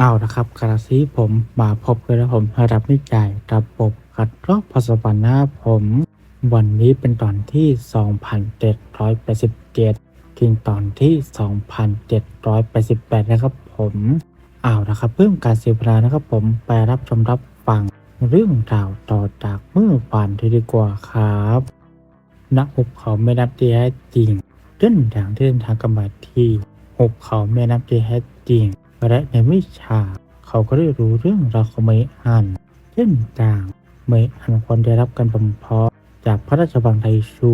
เอาละครับกระซีผมมาพบกันแล้วผมรับไม่จ่ายระบบคัดลอกพสวรรค์นะครับผม วันนี้เป็นตอนที่ 2787 ถึงตอนที่ 2788 นะครับผมเอาละครับเพิ่มการเสียเวลานะครับผมไปรับชมรับฟังเรื่องราวต่อจากเมื่อวานที่ดีกว่าครับนักหุบเขาไม่นับที่แท้จริงเดินทางที่เดินทางกันมาที่หุบเขาไม่นับที่แท้จริง และในวิชาเขาก็ได้รู้เรื่องราวของเมอันเช่นต่างเมอันควรได้รับการบำเพาะจากพระราชบังไทชู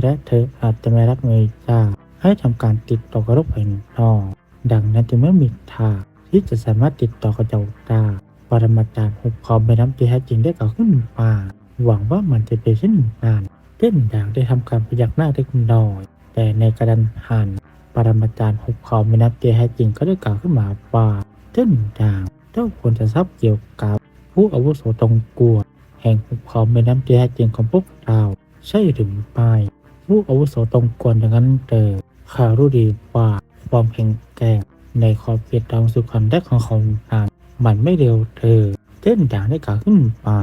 และเธออาจจะไม่รักเมจ้าให้ทำการติดต่อกับโลกภายนอกดังนั้นจึงไม่มีทางที่จะสามารถติดต่อกับเจ้าได้ปรมาจารย์หุบเขาไม่น้ำที่แท้จริงได้กล่าวขึ้นมาหวังว่ามันจะเป็นเช่นนั้นเช่นอย่างได้ทำการพยักหน้าเล็กน้อย แต่ในกระดันหัน รมาจารย์หุบเขาไม่นับที่แท้จริงก็ได้กล่าวขึ้นมาว่าเช่นอย่างเจ้าควรจะทราบเกี่ยวกับ ผู้อาวุโสตรงกวแห่งหุบเขาไม่นับที่แท้จริงของพวกเราใช่หรือไม่ผู้อาวุโสตรงกวนอย่างนั้นเดิข้ารู้ดีว่าความแข็งแกร่งในขอบเขตทางสุขันได้ของเขานั้นมันไม่เร็วเธอเช่นอย่างได้กล่าวขึ้นมา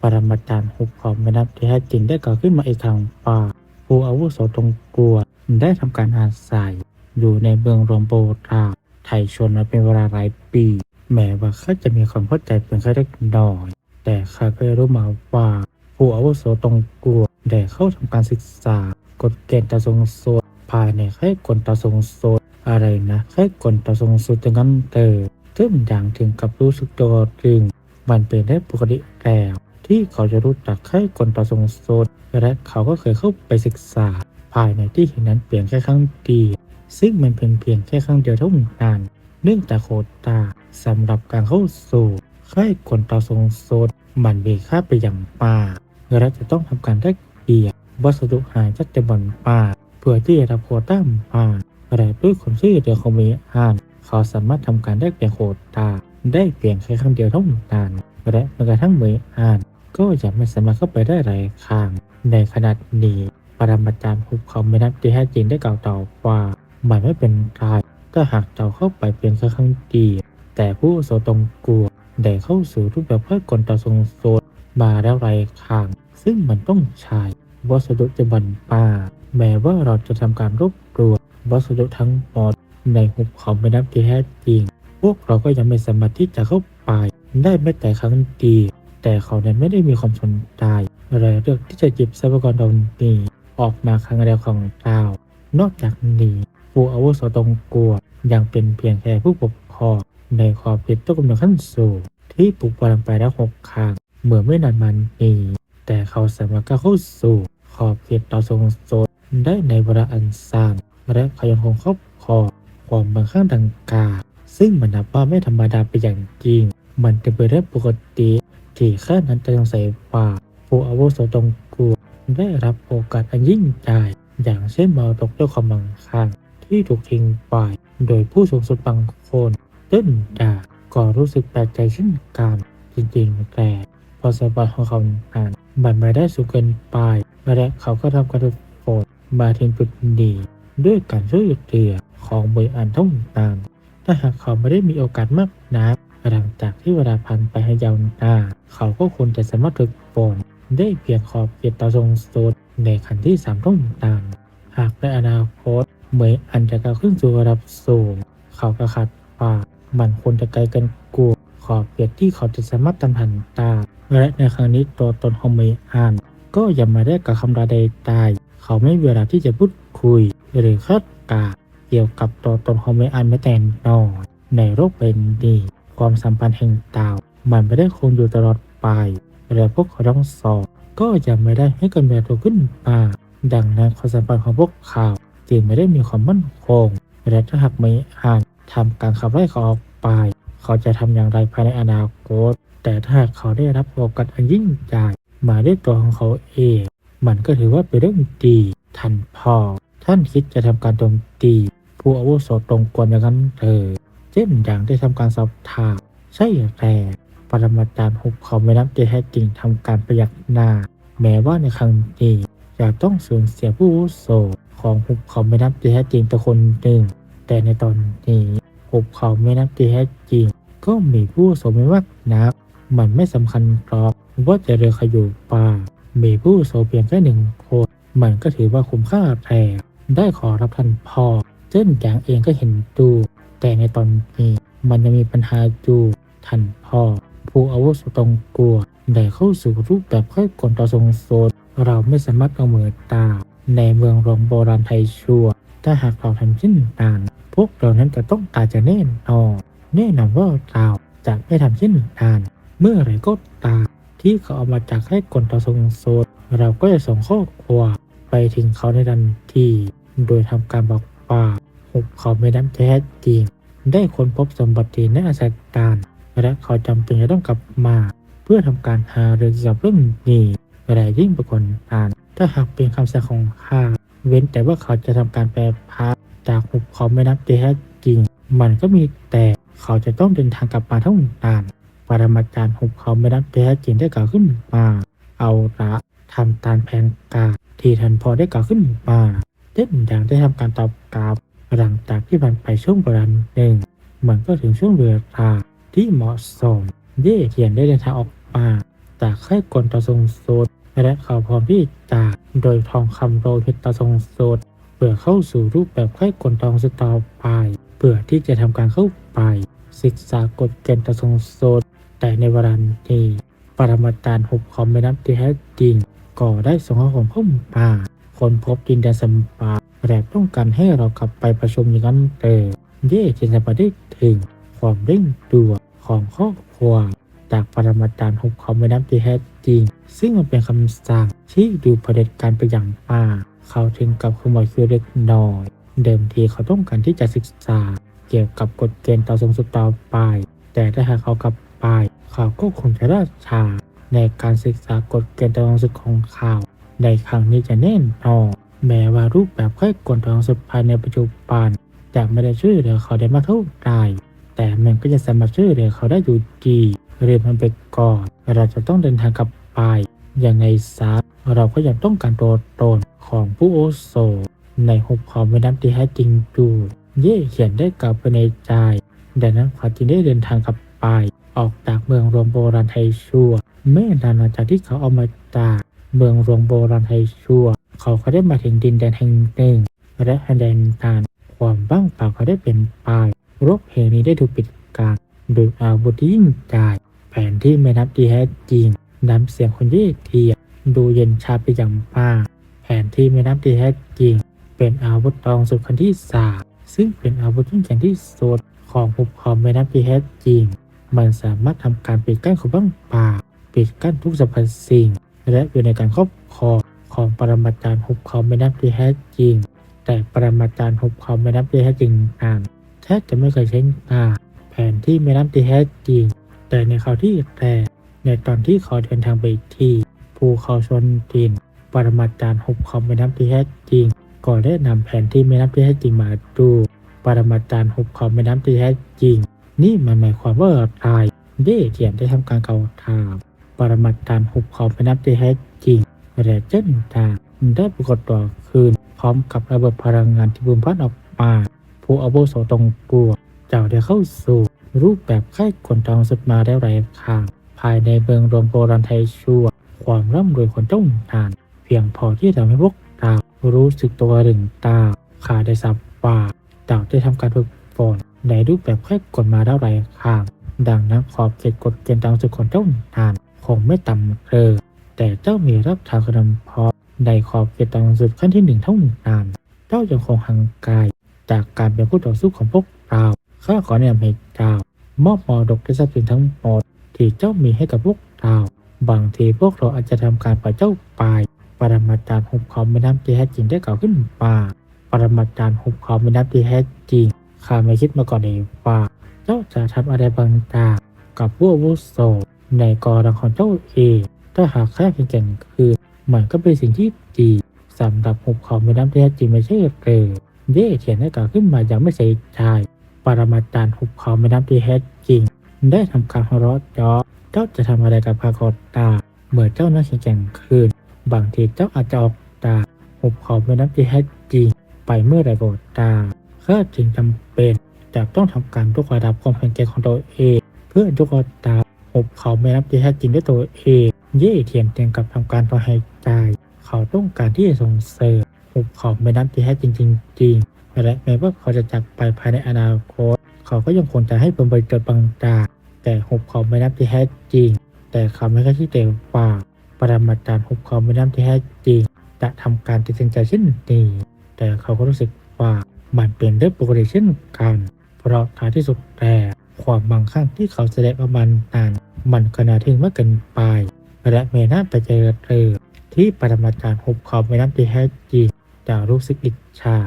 ปรมาจารย์หุบเขาไม่นับที่แท้จริงได้กล่าวขึ้นมาอีกครั้งว่าผู้อาวุโสตรงกลัวได้ทำการอาศัย อยู่ในเมืองรมโบราณไทยชนมาเป็นเวลาหลายปี แม้ว่าข้าจะมีความเข้าใจเพียงแค่เล็กน้อย แต่ข้าก็รู้มาว่า ผู้อาวุโสตรงกลัวได้เข้าทำการศึกษากฎเกณฑ์ตาทรงโซดภายในค่ายกลตาทรงโซดอะไรนะค่ายกลตาทรงโซดจังนั้นเตอซึ่งอย่างถึงกับรู้สึกตัวจึงมันเป็นได้ปกติแล้วที่เขาจะรู้จักค่ายกลตาทรงโซดและเขาก็เคยเข้าไปศึกษา ภายในที่ห่งนั้นเปลี่ยนแค่ครั้งเดียว ซึ่งมันเป็นเพียงแค่ครั้งเดียวเท่านั้น เนื่องจากโคตาสำหรับการเข้าสู่ค่ายกลตาทรงโซดมันมีค่าไปอย่างมากและจะต้องทำการแลกเปลี่ยนวัสดุหายจากแต่บนป่าเพื่อที่จะรับโคต้ามาและด้วยความช่วยเหลือของเมอานเขาสามารถทำการแลกเปลี่ยนโคตาได้เพียงแค่ครั้งเดียวเท่านั้นและแม้กระทั่งเมยอ่าน ก็ยังไม่สามารถเข้าไปได้หลายครั้งในขณะนี้ปรมาจารย์ภูเขาไม่นับที่แท้จริงได้กล่าวต่อว่า มันไม่เป็นไรถ้าหากเจ้าเข้าไปเพียงแค่ครั้งเดียวแต่ผู้อาวุโสตรงกลัวได้เข้าสู่รูปแบบเพื่อกลต่อทรงโซนมาแล้วหลายครั้งซึ่งมันต้องใช้วัสดุจะบันป่า แม้ว่าเราจะทำการรวบรวมวัสดุทั้งหมดในหุบเขาไม่นับที่แท้จริง พวกเราก็ยังไม่สามารถที่จะเข้าไปได้แม้แต่ครั้งเดียวแต่เขาเนี่ยไม่ได้มีความสนใจเลยเลือกที่จะหยิบทรัพยากรเหล่านี้ออกมาครั้งเดียวของเรา นอกจากนี้ ผู้อาวุโสตรงกลัวยังเป็นเพียงแค่ผู้ปกครองในขอบเขตต้นกำเนิดขั้นสูงที่ปลุกปลังไปแล้วหกครั้งเมื่อไม่นานมานี้แต่เขาสามารถก้าวเข้าสู่ขอบเขตต่อทรงโซนได้ในเวลาอันสั้นและเขายังคงครอบครองความบางข้างดังกล่าวซึ่งมันนับว่าไม่ธรรมดาไปอย่างจริง มันเป็นไปได้ปกติที่ข้านั้นจะต้องใส่ว่าผู้อาวุโสตรงกลัวได้รับโอกาสอันยิ่งใหญ่อย่างเช่นมรดกด้วยความมั่งคั่ง ที่ถูกทิ้งไป โดยผู้สูงสุดบางคนเต้นดาก็รู้สึกแปลกใจเช่นกันจริงๆแต่พอสมบัติของเขาอ่านมันไม่ได้สูงเกินไปและเขาก็ทำการฝึกฝนมาถึงจุดนี้ด้วยการช่วยเหลือของบริอันท่องตามถ้าหากเขาไม่ได้มีโอกาสมากนักหลังจากที่เวลาผ่านไปให้ยาวนานเขาก็ควรจะสามารถฝึกฝนได้เพียงขอบเขตต่อทรงโซนในขั้นที่สามต้องตามหากในอนาคต เหมยอันจะก้าวขึ้นสู่ระดับสูง เขาก็คาดว่ามันควรจะไกลกันกลัวขอบเขตที่เขาจะสามารถตามทันตา และในครั้งนี้ตัวตนของเมย์อันก็ยังไม่ได้กับคำราใดตาย เขาไม่มีเวลาที่จะพูดคุย หรือคาดการเกี่ยวกับตัวตนของเมย์อันไม่แต่น้อยในโลกเป็นดีความสัมพันธ์แห่งดาว มันไม่ได้คงอยู่ตลอดไปและพวกเขาทั้งสองก็ยังไม่ได้ให้กันแบบตัวขึ้นมา ดังนั้นความสัมพันธ์ของพวกเขา จึงไม่ได้มีความมั่นคงและถ้าหากไม่อ่านทำการขับไล่เขาออกไป เขาจะทำอย่างไรภายในอนาคต แต่ถ้าเขาได้รับโอกาสอันยิ่งใหญ่มาด้วยตัวของเขาเอง มันก็ถือว่าเป็นเรื่องดีท่านพ่อ ท่านคิดจะทำการโจมตีผู้อาวุโสตรงกวนอย่างนั้นเถอเช่นอย่างได้ทำการสอบถามใช่แต่ปรมาจารย์หุบเขาไม่นับที่แท้จริงทำการประยักหน้า แม้ว่าในครั้งนี้จะต้องสูญเสียผู้อาวุโส ของหุบเขาไม่นับที่แท้จริงแต่คนหนึ่ง แต่ในตอนนี้หุบเขาไม่นับที่แท้จริง ก็มีผู้สมไม่านักมันไม่สำคัญหรอกว่าจะเรือใครอยู่ป่า มีผู้โสเพียงแค่หนึ่งคนมันก็ถือว่าคุ้มค่าแท้ได้ขอรับท่านพ่อเจ้นหยางเองก็เห็นดู แต่ในตอนนี้มันยังมีปัญหาอยู่ท่านพ่อผู้อาวุโสตรงกลัวได้เข้าสู่รูปแบบค่อยกลต่อทรงโซนเราไม่สามารถเอามือตา ในเมืองรองโบราณไทยชัว ถ้าหากเราทำเช่นนั้น พวกเรานั้นจะต้องตายจะแน่นอนแน่นอนว่าเราจะไม่ทำเช่นนั้นเมื่อไรก็ตามที่เขาเอามาจากให้กลต่อทรงโซนเราก็จะส่งข้อความไปถึงเขาในทันที โดยทำการบอกว่าหุบเขาไม่น้ำแท้จริง ได้ค้นพบสมบัติที่น่าอัศจรและเขาจำเป็นจะต้องกลับมา เพื่อทำการหาเรื่องเกี่ยวกับเรื่องนี้แต่ยิ่งไปกว่านั้นถ้าหากเป็นคำสั่งของข้าเว้นแต่ว่าเขาจะทำการแปลพาจากหุบเขาไม่นับแท้จริง มันก็มีแต่เขาจะต้องเดินทางกลับมาเท่านั้นปรมาจารย์หุบเขาไม่นับแท้จริงได้กล่าวขึ้นมา เอาละทำตามแผนการที่ท่านพอได้กล่าวขึ้นมาเช่นอย่างได้ทำการตอบกลับหลังจากที่ผ่านไปช่วงประมาณหนึ่งมันก็ถึงช่วงเวลาที่เหมาะสมเย่เทียนได้เดินทางออกมาจากค่ายกลตะทรงโซด และเขาพร้อมที่จะโดยทองคำโรหิตตะทรงโซดเพื่อเข้าสู่รูปแบบค่ายกลทองสตอไปเพื่อที่จะทำการเข้าไป ศึกษากฎเกณฑ์ตะทรงโซดแต่ในเวลานี้ปรมาจารย์หุบคอมไม่นับที่แท้จริงก็ได้ส่งข้อความเข้ามาคนพบดินแดนสัมปาและต้องการให้เรากลับไปประชุมอย่างนั้นเออเย่จินตนาได้ถึงความเร่งด่วนของข้อความ จากปรมาจารย์หุบเขาไม่น้ำที่แท้จริง ซึ่งมันเป็นคำสั่งที่ดูเผด็จการไปอย่างมาก เขาถึงกับขโมยคือเล็กน้อย เดิมทีเขาต้องการที่จะศึกษา เกี่ยวกับกฎเกณฑ์ต่อทรงสุดต่อไป แต่ถ้าหากเขากลับไป เขาก็คงจะล่าชาในการศึกษากฎเกณฑ์ต่อทรงสุดของเขาในครั้งนี้จะแน่นอนแม้ว่ารูปแบบค่อยกฎต่องสุดภายในปัจจุบันจะไม่ได้ช่วยเหลือเขาได้มากเท่าไหร่แต่มันก็จะสามารถช่วยเหลือเขาได้อยู่ดี เรียนมันไปก่อน เราจะต้องเดินทางกลับไปยังไงซะเราก็ยังต้องการตัวตนของผู้โอโซ ในหุบเขาแม่น้ำที่แท้จริงดูเย่เขียนได้กลับไปในใจดังนั้นเขาจึงได้เดินทางกลับไป ออกจากเมืองรวมโบราณไทยชัวเมื่อนานหลังจากที่เขาเอามาจากเมืองรวมโบราณไทยชัวเขาก็ได้มาถึงดินแดนแห่งหนึ่งและแดนการความบ้างเปล่าเขาได้เป็นไปรบแห่งนี้ได้ถูกปิดการโดยอาวุธที่ยิ่งใหญ่ แผนที่ไม่นับดีแท้จริงน้ำเสียงคนยี่เทียดูเย็นชาไปอย่างมากแผนที่ไม่นับดีแท้จริง เป็นอาวุธตองสุดคนที่สามซึ่งเป็นอาวุธที่แข็งที่สุดของหุบเขาไม่นับดีแท้จริง มันสามารถทำการปิดกั้นของบ้างป่าปิดกั้นทุกสรรพสิ่ง และอยู่ในการครอบครองของปรมาจารย์หุบเขาไม่นับดีแท้จริง แต่ปรมาจารย์หุบเขาไม่นับดีแท้จริงนั้นแทบจะไม่เคยใช้งานแผนที่ไม่นับดีแท้จริง แต่ในคราวที่แต่ในตอนที่เขาเดินทางไปที่ภูเขาชนดินปรมาจารย์หุบเขาไม่นับที่แท้จริงก็ได้นำแผนที่ไม่นับที่แท้จริงมาดูปรมาจารย์หุบเขาไม่นับที่แท้จริง นี่มันหมายความว่าอะไรเย่เทียนได้ทำการเกาถามปรมาจารย์หุบเขาไม่นับที่แท้จริงและเจนตาได้ปรากฏตัวคืน พร้อมกับระเบิดพลังงานที่บุมพัดออกมา ผู้อาวุโสตรงกลัวเจ้าได้เข้าสู่ รูปแบบค่ายกลทองสุดมาได้หลายครั้งภายในเมืองรวมโบราณไทยชัวความร่ำรวยของเจ้าทาน เพียงพอที่ทำให้พวกเรารู้สึกตัวถึงตาขาได้สับว่าเต่าได้ทำการฝึกฝนในรูปแบบค่ายกลมาได้หลายครั้งดังนั้นขอบเขตกฎเกณฑ์ตามสุดของเจ้าทาน คงไม่ต่ำเลยแต่เจ้ามีรับทางกระทำพอในขอบเขตตามสุดขั้นที่หนึ่งเท่านั้นเจ้ายังคงห่างไกลจากการเป็นผู้ต่อสู้ของพวกเรา ข้าขอแนะนำให้เจ้ามอบมรดกและทรัพย์สินทั้งหมดที่เจ้ามีให้กับพวกเราบางทีพวกเราอาจจะทำการปล่อยเจ้าไปปรมาจารย์หุบเขาไม่น้ำที่แท้จริงได้กล่าวขึ้นมาปรมาจารย์หุบเขาไม่น้ำที่แท้จริงข้าไม่คิดมาก่อนเลยว่าเจ้าจะทำอะไรบางอย่างกับพวกวุโสในกรังของเจ้าเองถ้าหากแค่เพียงแก่คือมันก็เป็นสิ่งที่ดีสำหรับหุบเขาไม่น้ำที่แท้จริงไม่ใช่เกลือเย่เขียนได้กล่าวขึ้นมาอย่างไม่ใส่ใจ ปรมาจารย์หุบเขาไม่น้ำที่แท้จริง ได้ทำการหัวเราะเยาะเจ้าจะทำอะไรกับพากรตาเมื่อเจ้านั้นแข่งคืน บางทีเจ้าอาจจะออกตาหุบเขาไม่น้ำที่แท้จริง ไปเมื่อไรก็ตามข้าจึงจำเป็นจะต้องทำการทุกระดับความแข็งแกร่งของตัวเอง เพื่อทุกคนตามหุบเขาไม่นับที่แท้จริงด้วยตัวเองเย่เทียนเตียงกับทำการต่อหายใจเขาต้องการที่จะส่งเสริมหุบเขาไม่นับที่แท้จริงจริง และแม้ว่าเขาจะจากไปภายในอนาคต เขาก็ยังคงจะให้ผลประโยชน์บางอย่างแต่หุบเขาไม่นับที่แท้จริง แต่เขาไม่ค่อยที่เต็มปากปรมาจารย์หุบเขาไม่นับที่แท้จริง จะทำการตัดสินใจเช่นนี้แต่เขาก็รู้สึกว่ามันเป็นเรื่องปกติเช่นกัน เพราะท้ายที่สุดแต่ความบางครั้งที่เขาแสดงออกมานั้นมันก็น่าทึ่มากเกินไป และเมน่าไปเจอเธอที่ปรมาจารย์หุบเขาไม่น้ำที่แท้จริงจะรู้สึกอิจฉา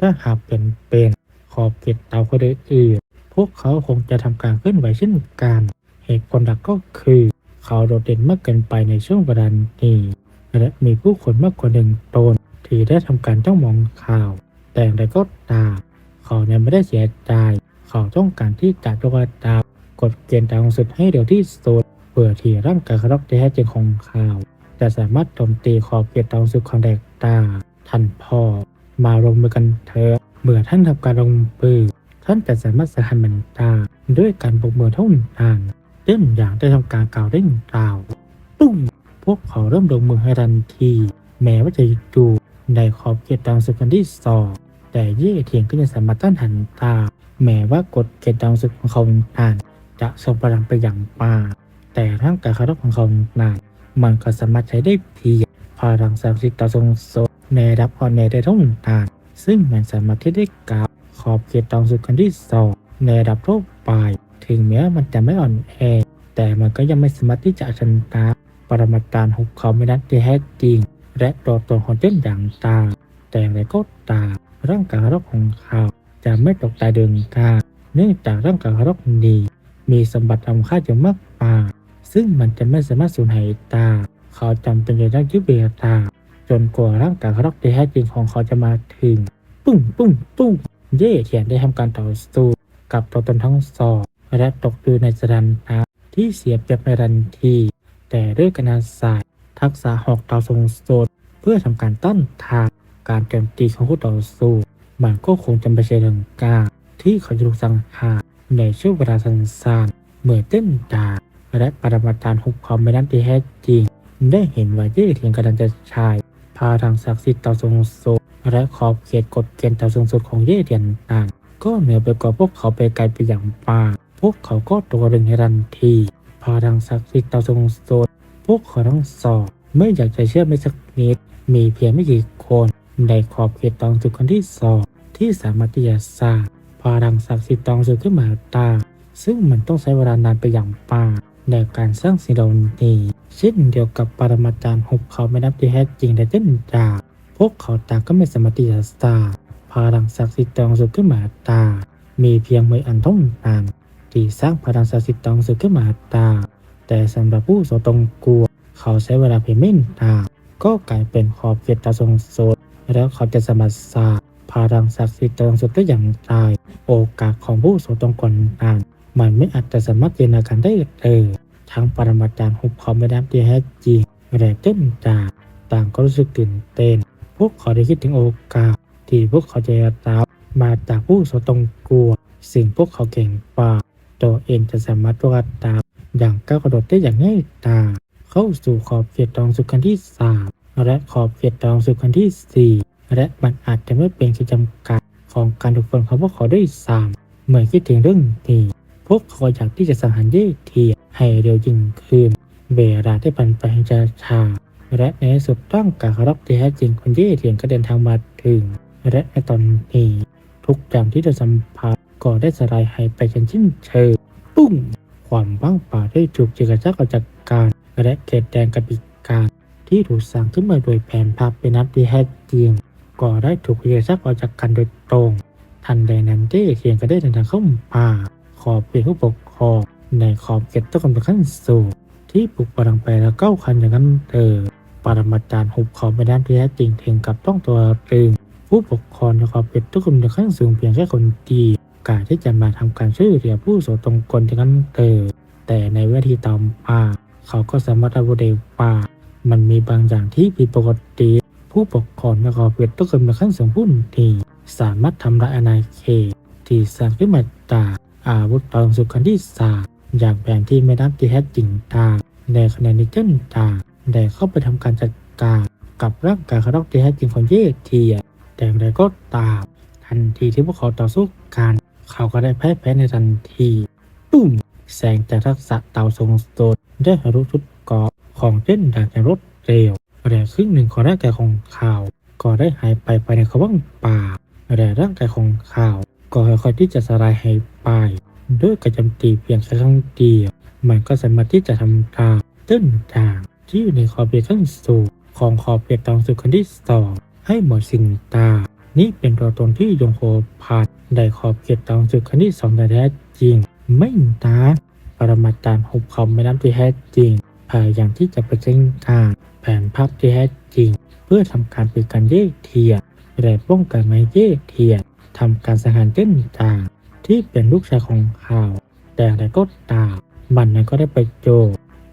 ถ้าหากเป็นเป็นขอบเขตเตาคนอื่น พวกเขาคงจะทำการเคลื่อนไหวเช่นกัน เหตุผลหลักก็คือ เขาโดดเด่นมากเกินไปในช่วงเวลานี้และมีผู้คนมากกว่าหนึ่งตนที่ได้ทำการจ้องมองข่าว แต่อย่างไรก็ตามเขาเนี่ยไม่ได้เสียใจ เขาต้องการที่จะยกระดับกฎเกณฑ์ตามสุดให้เร็วที่สุดเพื่อที่ร่างกายครอกแท้จริงของเขาว จะสามารถโจมตีขอบเขตตามสุดของแดกตาท่านพอ มาลงมือกันเถอะเมื่อท่านทำการลงมือท่านจะสามารถสหันมันตาด้วยการปกมือเท่านั้นเช่นอย่างได้ทำการกล่าวได้กล่าวตุ้มพวกเขาเริ่มลงมือให้ทันที แม้ว่าจะอยู่ในขอบเขตตามสุดกันที่สองแต่เย่เทียงก็ยังสามารถต้านหันตา แม้ว่ากฎเกณฑ์ตามสุดของเขาอ่านจะส่งพลังไปอย่างป่าแต่ร่างกายคารพของเขานั้นมันก็สามารถใช้ได้เพียงพลังศักดิ์สิทธิ์ต่อทรงโซ ในระดับอ่อนแอได้ท่านั้นซึ่งมันสามารถที่ได้กับขอบเขตตามสุดกันที่สองในระดับทั่วไป ถึงแม้มันจะไม่อ่อนแอ แต่มันก็ยังไม่สามารถที่จะชนะปรมาจารย์หุบเขาไม่นัดที่แท้จริง และตัวตนของเจ้นอย่างตา แต่อย่างไรก็ตามร่างกายรกของเขาจะไม่ตกตายเดินทางเนื่องจากร่างกายรกนี้มีสมบัติอันค่าจะมากมายซึ่งมันจะไม่สามารถสูญหายตา เขาจำเป็นจะต้องยึดเบียตา จนกว่าร่างกายรกที่แท้จริงของเขาจะมาถึง ปุ้งปุ้งปุ้งเย่เทียนได้ทำการต่อสู้กับตัวตนทั้งสองและตกอยู่ในสถานะที่เสียเปรียบในทันที แต่ด้วยกนาศาสตร์ทักษะหอกดาวทรงโซดเพื่อทำการต้านทานการโจมตีของผู้ต่อสู้มันก็คงจะไม่ใช่เรื่องกาที่เขาจะถูกสังหารในช่วงเวลาสั้นๆเมื่อเต้นดาและปรมาจารย์หุบความไม่น้ำที่แท้จริง ได้เห็นว่าเย่เทียนกำลังจะใช้พาทางศักดิ์สิทธิ์ต่อทรงโซและขอบเขตกฎเกณฑ์ต่อสูงสุดของเย่เทียนนั้นก็เหนือไปกว่าพวกเขาไปไกลไปอย่างมากพวกเขาก็ตัวเรึงให้ทันทีพาทางศักดิ์สิทธิ์ต่อทรงโซพวกเขาทั้งสองไม่อยากจะเชื่อไม่สักนิด มีเพียงไม่กี่คนในขอบเขตตองสุดคนที่สองที่สามารถที่จะสร้างพลังศักดิ์สิทธิ์ตองสุดขึ้นมาตาซึ่งมันต้องใช้เวลานานไปอย่างป่า ในการสร้างสิ่งเหล่านี้เช่นเดียวกับปรมาจารย์หุบเขาไม่นับที่แท้จริงได้เช่นจาพวกเขาต่างก็ไม่สามารถที่จะสร้างพลังศักดิ์สิทธิ์ตองสุดขึ้นมาตา มีเพียงมืออันท่านั้นที่สร้างพลังศักดิ์สิทธิ์ตองสุดขึ้นมาตา แต่สำหรับผู้โสตรงกลัว เขาใช้เวลาเพียงไม่นานก็กลายเป็นขอบเขตตาทรงโซดแล้วเขาจะสามารถสร้างพลังศักดิ์สิทธิ์ตรงสุดได้อย่างตาย โอกาสของผู้โสตรงก่อนนาน มันไม่อาจจะสามารถจินตนาการได้เลยทั้งปรมาจารย์หุบเขาไม่ได้ที่แท้จริงและเต้นจากต่างก็รู้สึกตื่นเต้น พวกเขาได้คิดถึงโอกาสที่พวกเขาจะรับมาจากผู้สตรงกลัว สิ่งพวกเขาเก่งกว่า ตัวเองจะสามารถรอดตามอย่างก้าวกระโดดได้อย่างง่ายดายเข้าสู่ขอบเขตตองสุขันที่สามและขอบเขตตองสุขันที่สี่และมันอาจจะไม่เป็นขีดจำกัดของการถูกฝนของพวกเขาได้สามเมื่อคิดถึงเรื่องนี้ พวกเขาอยากที่จะสังหารเย่เทียให้เร็วยิ่งขึ้น เวลาได้ปันไปจะช้าและในสุดร่างกายรับแท้จริงคนเย่เทียนก็เดินทางมาถึง และในตอนนี้ทุกอย่างที่เราสัมผัสก็ได้สลายหายไปจนสิ้นเชิงปุ้ง ความว่างเปล่าได้ถูกจิกจักออกจากการและเขตแดงกระบิการที่ถูกสร้างขึ้นมาโดยแผนภาพเป็นนับที่แท้จริงก็ได้ถูกจิกจักออกจากกันโดยตรง ทันใดนั้นเจ้เทียนก็ได้เดินทางเข้ามา ขอบเป็นผู้ปกครองในขอบเขตต้องกำลังขั้นสูงที่ปลุกพลังไปแล้วเก้าคันอย่างนั้นเออปรมาจารย์หุบเขาไม่ด้ที่แท้จริงถึงกับต้องตัวตึงผู้ปกครองในขอบเขตต้องกำลังขั้นสูงเพียงแค่คนดีการที่จะมาทำการช่วยเหลือผู้โสตรงกลอย่างนั้นเออแต่ในเวทีต่อมาเขาก็สามารถระบุได้ว่ามันมีบางอย่างที่ผิดปกติ ผู้ปกครองในขอบเขตต้องกำลังขั้นสูงผู้นี้สามารถทำลายอาณาเขตที่สร้างขึ้นมาจาก อาวุธตอนสุดคันที่สามอย่างแผนที่แม่น้ำที่แท้จริงตาในขณะนี้เจ้าต่าได้เข้าไปทำการจัดการกับร่างกายคารอกที่แท้จริงของเยเทีย แต่อย่างไรก็ตาม ทันทีที่พวกเขาต่อสู้กันเขาก็ได้แพ้แพ้ในทันทีปุ้มแสงจากทักษะเต่าทรงโซนได้ทะลุชุดเกาะของเจ้นดางอย่างรวดเร็วแต่ครึ่งหนึ่งของร่างกายของเขาก็ได้หายไปภายในเขาว่างป่าแต่ร่างกายของเขา ก็ค่อยๆที่จะสลายหายไปด้วยกระจำตีเพียงแค่ครั้งเดียว มันก็สามารถที่จะทำตามต้นทางที่อยู่ในขอบเขตขั้นสูงของขอบเขตตองสุดคนที่สองให้หมดสิ่งตา นี่เป็นตัวตนที่ยงโคผ่านได้ขอบเขตตองสุดคนที่สองแต่แท้จริง ไม่ตาปรมาจารย์หุบเขาไม่น้ำที่แท้จริงพยายามที่จะประจันการแผนภาพที่แท้จริง เพื่อทำการปิดการเย่เทียและป้องกันไม่เย่เทีย ทำการสังหารเต้นต่าที่เป็นลูกชายของเขาว แต่อะไรก็ตามมันนั้นก็ได้ไปโจม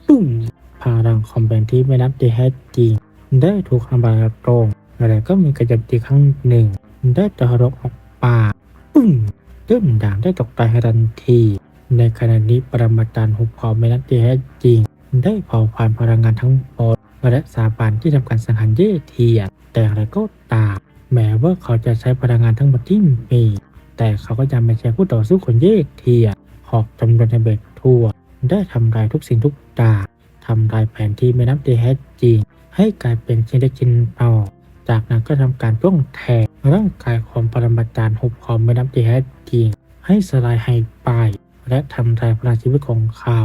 ตุ้มพลังคอมแบนที่ไม่นับที่แท้จริง ได้ถูกทำลายตรงและก็มีกระจับตีครั้งหนึ่ง ได้ตะรกออกปากปุ้มเต้นด่างได้ตกตายทันที ในขณะนี้ปรมาจารย์หุบเขาไม่นับที่แท้จริง ได้เผาผลาญพลังงานทั้งหมดและสาบานที่ทำการสังหารเย่เทียแต่อะไรก็ตาม แม้ว่าเขาจะใช้พลังงานทั้งหมดที่มี แต่เขาก็ยังไม่ใช่ผู้ต่อสู้คนเย่เทียหอกจำนวนในเบ็ดทั่ว ได้ทำลายทุกสิ่งทุกอย่างทำลายแผนที่ไม่นับที่แท้จริงให้กลายเป็นชิ้นเล็กชิ้นน้อยจากนั้นก็ทำการจ้วงแทงร่างกายของปรมาจารย์หุบของไม่นับที่แท้จริงให้สลายหายไป และทำลายพลังชีวิตของเขา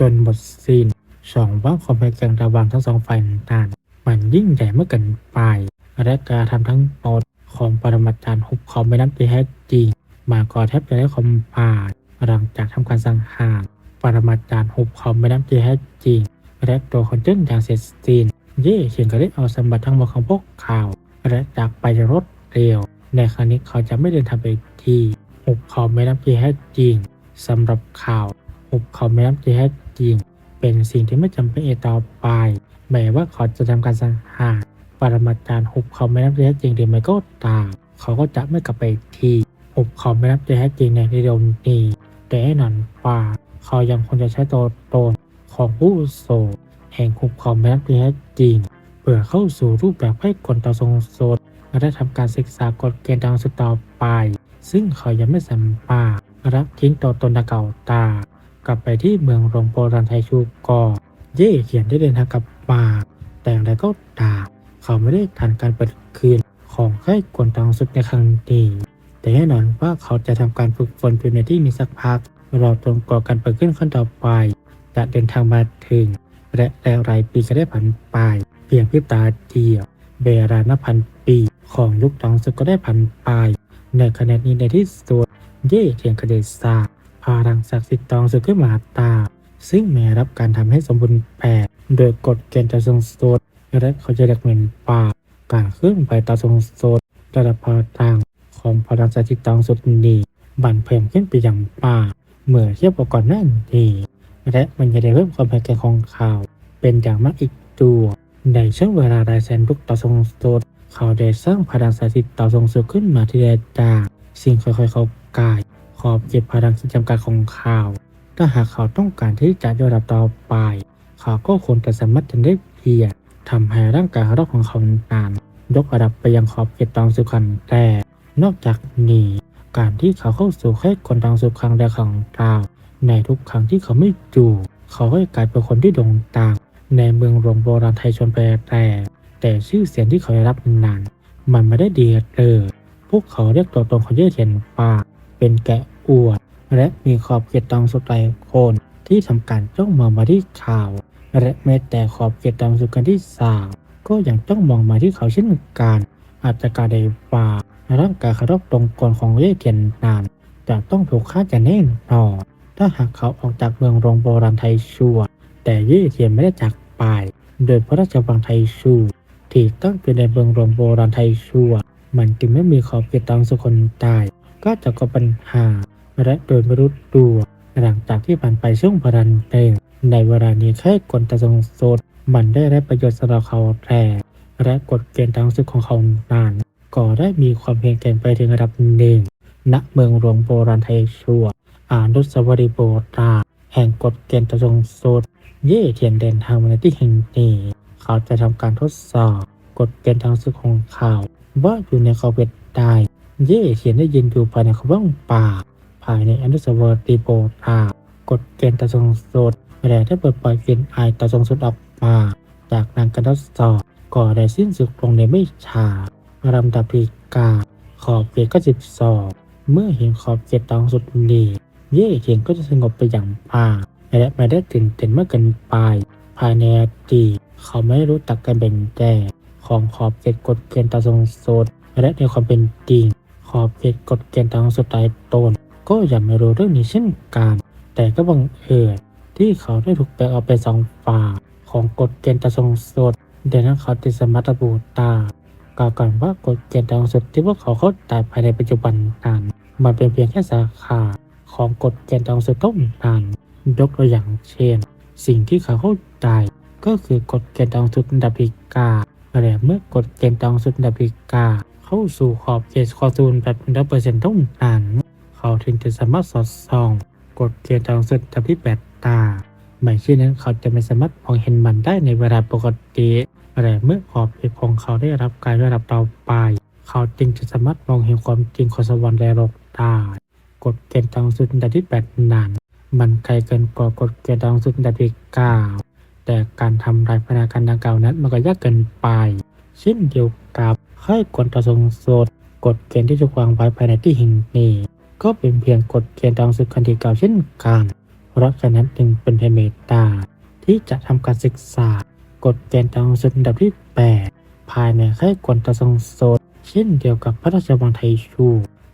จนหมดสิ้นสองว่าความเป็นกลางระหว่างทั้งสองฝ่ายนั้นมันยิ่งใหญ่เมื่อกินไป และการทำทั้งหมดของปรมาจารย์หุบของไม่นับที่แท้จริง มาก่อแทบจะได้ความผ่านหลังจากทำการสังหารปรมาจารย์หุบเขาไม่น้ำที่แท้จริงและตัวคนจ้นอย่างเสร็จสิ้นเย่เขียนก็ได้เอาสมบัติทั้งหมดของพวกเขาและจากไปรถเร็ว ในครั้งนี้เขาจะไม่เดินทางไปที่หุบเขาไม่น้ำที่แท้จริงสำหรับข่าวหุบเขาไม่น้ำที่แท้จริง เป็นสิ่งที่ไม่จำเป็นต่อไปแม้ว่าเขาจะทำการสังหาร รมาจารย์หุบเขาไม่น้ำที่แท้จริงหรือไม่ก็ตามเขาก็จะไม่กลับไปที่หุบเขาไม่นับจะแท้จริงในเร็วนี้แต่แน่นอนว่าเขายังคงจะใช้ตัวตนของผู้โสดแห่งหุบเขาไม่นับจะแท้จริงเพื่อเข้าสู่รูปแบบให้คนต่อทรงโสดและได้ทำการศึกษากฎเกณฑ์ทางสุดต่อไป ซึ่งเขายังไม่สามารถรับทิ้งตัวตนเก่าตากลับไปที่เมืองหลวงโบราณไทยชูกอเย่เขียนได้เดินทางกลับมา แต่อย่างไรก็ตาม เขาไม่ได้ทันการเปิดคืนของค่ายกวนทางสุดในครั้งนี้แต่แน่นอนว่าเขาจะทำการฝึกฝนอยู่ในที่นี้สักพักรอจนกว่าการเปิดขึ้นขั้นต่อไป จะเดินทางมาถึง และแล้วรายปีก็ได้ผ่านไป เพียงพริบตาเดียวเวลานับพันปีของยุคตองสุดก็ได้ผ่านไป ในขณะนี้ในที่สุดเย่เทียงกระเดซาพารังศักดิ์สิทธิ์ตองสุดขึ้นมาตา ซึ่งแม้รับการทำให้สมบูรณ์แบบโดยกฎเกณฑ์จะทรงสด เขาจะเรียกเหมือนป่าการเคลื่อนไปตามทรงสดระดับพลังของพลังสถิตตองสุดนี้บันเพิ่มขึ้นไปอย่างมาเมื่อเทียบกับก่อนหน้านี้และมันจะได้เพิ่มความแข็งแกร่งของเขาว เป็นอย่างมากอีกตัวในช่วงเวลาได้แสนลุกต่อทรงสดเขาได้สร้างพลังสถิตต่อทรงสุดขึ้นมาทีละจางสิ่งค่อยๆเขากาย ขอบเก็บพลังที่จำกัดของเขาถ้าหากเขาต้องการที่จะยกระดับต่อไป เขาก็ควรจะสามารถจะได้เพียร ทำให้ร่างกายของเขานานยกระดับไปยังขอบเขตตองสุขันแต่นอกจากนี้การที่เขาเข้าสู่แค่คนทางสุขครั้งแรกของเราในทุกครั้งที่เขาไม่จูเขาก็จะกลายเป็นคนที่โด่งดังในเมืองหลวงโบราณไทยชนแปรแต่แต่ชื่อเสียงที่เขาได้รับนั้นมันไม่ได้ดีเลยพวกเขาเรียกตัวตนของเย่เทียนป่าเป็นแกะอวด และมีขอบเขตตองสุดใจคนที่ทำการจ้องมองมาที่เขา และแม้แต่ขอบเขตตองสุดกันที่สามก็ยังจ้องมองมาที่เขาเช่นกันอาจจะกายได้ว่าร่างกายคารบตรงกลของเย่เทียนนาน จะต้องถูกฆ่าจะแน่นอนถ้าหากเขาออกจากเมืองโรงโบราณไทยชัวแต่เย่เทียนไม่ได้จากไปโดยพระราชวังไทยชูที่ตั้งอยู่ในเมืองโรงโบราณไทยชัวมันจึงไม่มีขอบเขตตองสุคนตาย ก็จะก่อปัญหาและโดยไม่รู้ตัวหลังจากที่ผ่านไปช่วงพรันเตง ในเวลานี้แค่กลตะทรงโซดมันได้รับประโยชน์สำหรับเขาแท้และกฎเกณฑ์ทางสุดของเขานานก็ได้มีความเพียงแกร่งไปถึงระดับหนึ่งณเมืองหลวงโบราณไทยชัวอานุสาวรีย์โบราณแห่งกฎเกณฑ์ตะจงสุดเย่เทียนเดินทางมาในที่แห่งนี้เขาจะทำการทดสอบ กฎเกณฑ์ทางสุดของเขาว่าอยู่ในขอบเขตใดเย่เทียนได้ยินอยู่ภายในเขาว่างป่า ภายในอนุสาวรีย์โบราณกฎเกณฑ์ตะจงสุด แต่ได้เปิดปล่อยกลิ่นอายตะจงสุดออกมา จากนั้นการทดสอบก็ได้สิ้นสุดลงในไม่ช้าลำดับที่เก้าขอบเขตก็สิบสองเมื่อเห็นขอบเขตตองสุดนี้เย่เทียนก็จะสงบไปอย่างมากและไม่ได้ตื่นเต้นมากเกินไปภายในอดีตเขาไม่รู้จักการแบ่งแยกของขอบเขตกฎเกณฑ์ตาทรงสดและในความเป็นจริงขอบเขตกฎเกณฑ์ตามสดใต้ต้นก็ยังไม่รู้เรื่องนี้เช่นกัน แต่ก็บังเอิญ ที่เขาได้ถูกแบ่งออกเป็นสองฝ่ายของกฎเกณฑ์ตามทรงสดดังนั้นเขาติสมรรบูตากล่าวกันว่ากฎเกณฑ์ตามสดที่พวกเขาเข้าใจภายในปัจจุบันนั้นมันเป็นเพียงแค่สาขาของกฎเกณฑ์ตามสดเท่านั้นยกตัวอย่างเช่น สิ่งที่เขาเข้าใจก็คือกฎเกณฑ์ตองสุดดับพิกาและเมื่อกฎเกณฑ์ตองสุดดับพิกา เข้าสู่ขอบเขตคอซูนแบบร้อยเปอร์เซ็นต์ต้องนั้น เขาถึงจะสามารถสอดส่องกฎเกณฑ์ตองสุดดับที่แปด ตาไม่เช่นนั้นเขาจะไม่สามารถมองเห็นมันได้ในเวลาปกติแต่เมื่อขอบเขตของเขาได้รับการระดับต่อไป เขาจึงจะสามารถมองเห็นความจริงของสวรรค์และโลกได้กฎเกณฑ์ตองสุดดัที่แปดนั้น มันไกลเกินกว่ากฎเกณฑ์ตองสุดดัที่เก้าแต่การทำลายพนาการดังกล่าวนั้นมันก็ยากเกินไป เช่นเดียวกับให้กฎตรงสดกฎเกณฑ์ที่ถูกวางไว้ภายในที่ห่งนี้ ก็เป็นเพียงกฎเกณฑ์ตามสุดคันที่เก่าเช่นกัน เพราะฉะนั้นจึงเป็นเมตตาที่จะทำการศึกษากฎเกณฑ์ตามสุดอันดับที่ 8 ภายในค่ายกฎตรงสดเช่นเดียวกับพระราชวังไทชู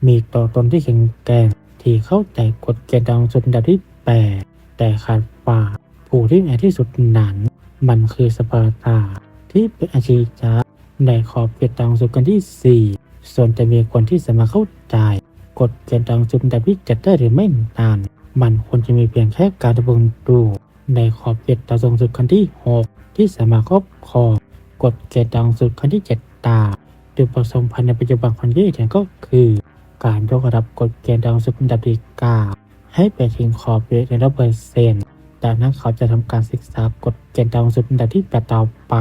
มีตัวตนที่แข็งแกร่งที่เข้าใจกฎเกณฑ์ตามสุดอันดับที่ 8 แต่ขาดป่าผู้ที่ในที่สุดนั้น มันคือสปาร์ตา ที่เป็นอาชีพะในขอบเขตทางสุดกันที่ 4 ส่วนจะมีคนที่สามารถเข้าใจกฎเกณฑ์ทางสุดแต่พิจัดได้หรือไม่นั้น มันควรจะมีเพียงแค่การดำรงดูในขอบเขตทางสุดกันที่ 6 ที่สามารถครอบครองกฎเกณฑ์ทางสุดกันที่ 7 ตาโดยผสมพันธ์ในปัจจุบันคนที่เห็นก็คือ การยกระดับกฎเกณฑ์ทางสุดอันดับที่9ให้ไปถึงขอบเขตในร้อยเปอร์เซ็นต์จากนั้นเขาจะทำการศึกษากฎเกณฑ์ดาวสุดอันดับที่แปดต่อไป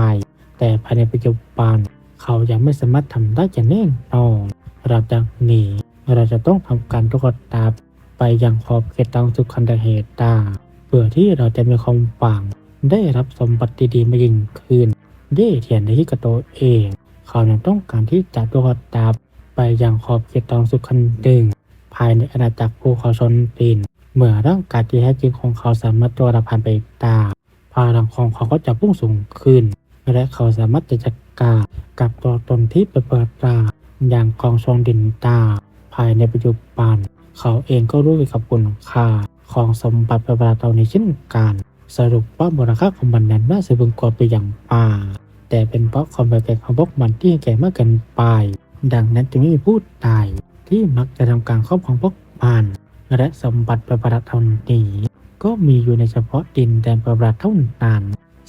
แต่ภายในปัจจุบันเขายังไม่สามารถทำได้อย่างแน่นอนระดับนี้ เราจะต้องทำการทุกระดับ ไปยังขอบเขตดาวสุดคันดเหตุตาเพื่อที่เราจะมีความหวังได้รับสมบัติดีๆมายิ่งขึ้นได้เทียนในที่กระโตวเอง เขายังต้องการที่จะทุกระดับไปยังขอบเขตดาวสุดคันดึง ภายในอาณาจักรภูเขาชนดินเมื่อร่างกายที่แท้จริงของเขาสามารถตัวรับผ่านไปตาพลังของเขาก็จะพุ่งสูงขึ้น และเขาสามารถจะจัดการกับตัวตนที่เป็นเปิดตาอย่างกองชองดินตา ภายในปัจจุบัน เขาเองก็รู้เกี่ยวกับคุณค่าของสมบัติประหลาเหล่านี้เช่นกันสรุปว่ามูลค่าของมันนั้นน่าจะพึงกว่าไปอย่างป่าแต่เป็นเพราะความแปลกของพวกมันที่แก่มากเกินไป ดังนั้นจึงไม่มีผู้ใดที่มักจะทำการครอบครองพวกมันและสมบัติประหลาเท่านี้ก็มีอยู่ในเฉพาะดินแดนประหลาเท่านั้น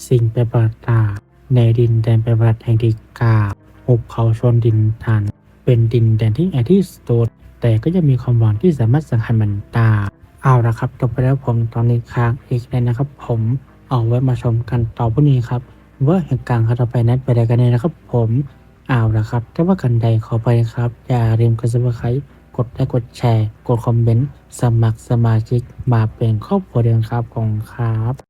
สิ่งประหลาในดินแดนประหลาดแห่งดิกาหุบเขาชนดินทัน เป็นดินแดนที่แอที่สุด แต่ก็ยังมีความหวังที่สามารถสังหารมันตาเอาละครับจบไปแล้วผมตอนนี้ค้างอีกเลยนะครับ ผมเอาไว้มาชมกันต่อพรุ่งนี้ครับว่าเหตุการณ์เขาจะไปนั้นไปได้กันแน่นะครับ ผมเอาละครับถ้าว่ากันใดขอไปครับ อย่าลืมกดซับสไครต์กดไลค์กดแชร์ กดคอมเมนต์ สมัครสมาชิกมาเป็นครอบครัวเดียวกันครับของครับ